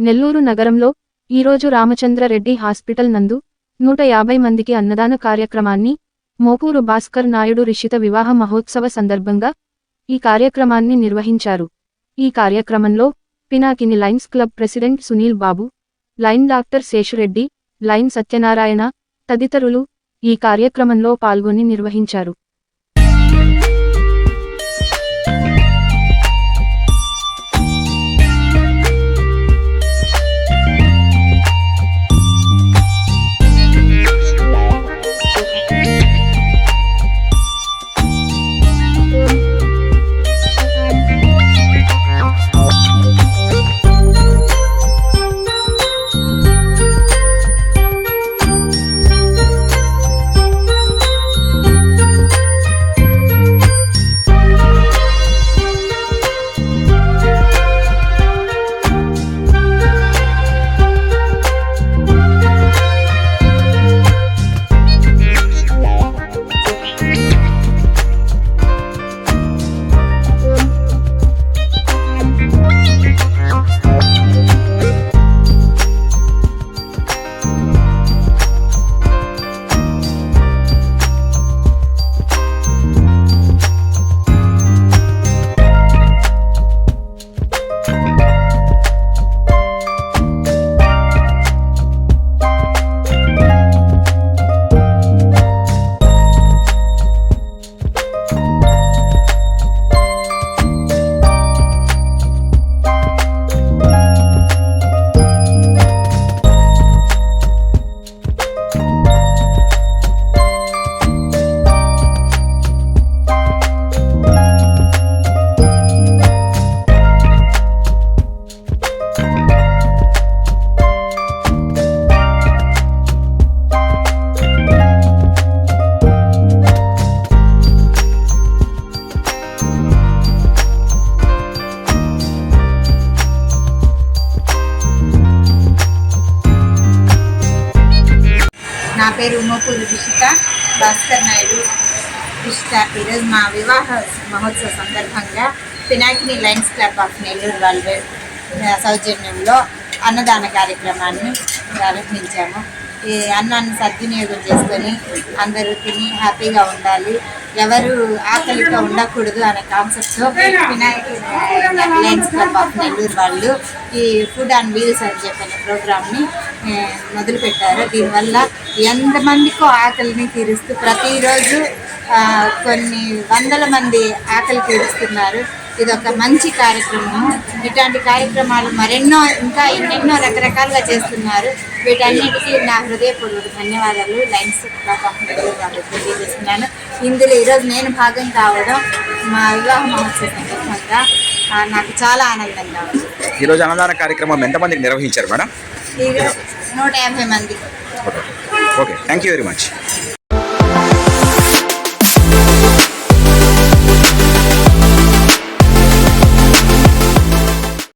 నెల్లూరు నగరంలో ఈరోజు రామచంద్రరెడ్డి హాస్పిటల్ నందు నూట యాభై మందికి అన్నదాన కార్యక్రమాన్ని మోపూరు భాస్కర్ నాయుడు రిషిత వివాహ మహోత్సవ సందర్భంగా ఈ కార్యక్రమాన్ని నిర్వహించారు. ఈ కార్యక్రమంలో Pinakini lions club president Sunil Babu lion doctor Seshureddy lion Satyanarayana తదితరులు ఈ కార్యక్రమంలో పాల్గొని నిర్వహించారు. నా పేరు ఉమ్మపూరి రిషిత భాస్కర్ నాయుడు రిషిత ఈరోజు మా వివాహ మహోత్సవ సందర్భంగా Pinakini lions club of Nellore వాళ్ళ సౌజన్యంలో అన్నదాన కార్యక్రమాన్ని ప్రారంభించాము. ఈ అన్నాన్ని సద్వినియోగం చేసుకొని అందరూ తిని హ్యాపీగా ఉండాలి. ఎవరు ఆకలితో ఉండకూడదు అనే కాన్సెప్ట్తో Vinayaka lions club of Nellore వాళ్ళు ఈ ఫుడ్ అండ్ వీల్స్ అని చెప్పిన ప్రోగ్రామ్ని మొదలుపెట్టారు. దీనివల్ల ఎంతమందికో ఆకలిని తీరుస్తూ ప్రతిరోజు కొన్ని వందల మంది ఆకలి తీరుస్తున్నారు. ఇది ఒక మంచి కార్యక్రమము. ఇట్లాంటి కార్యక్రమాలు మరెన్నో ఇంకా ఎన్నెన్నో రకరకాలుగా చేస్తున్నారు. వీటన్నిటికీ నా హృదయపూర్వక ధన్యవాదాలు. లైన్స్ వాళ్ళకి తెలియజేస్తున్నాను. ఇందులో ఈరోజు నేను భాగం కావడం మా వివాహ మహోత్సవ సందర్భంగా నాకు చాలా ఆనందంగా ఉంది. ఈరోజు అన్నదాన కార్యక్రమం ఎంతమందికి నిర్వహించారు మేడం? నూట యాభై మంది. Okay thank you very much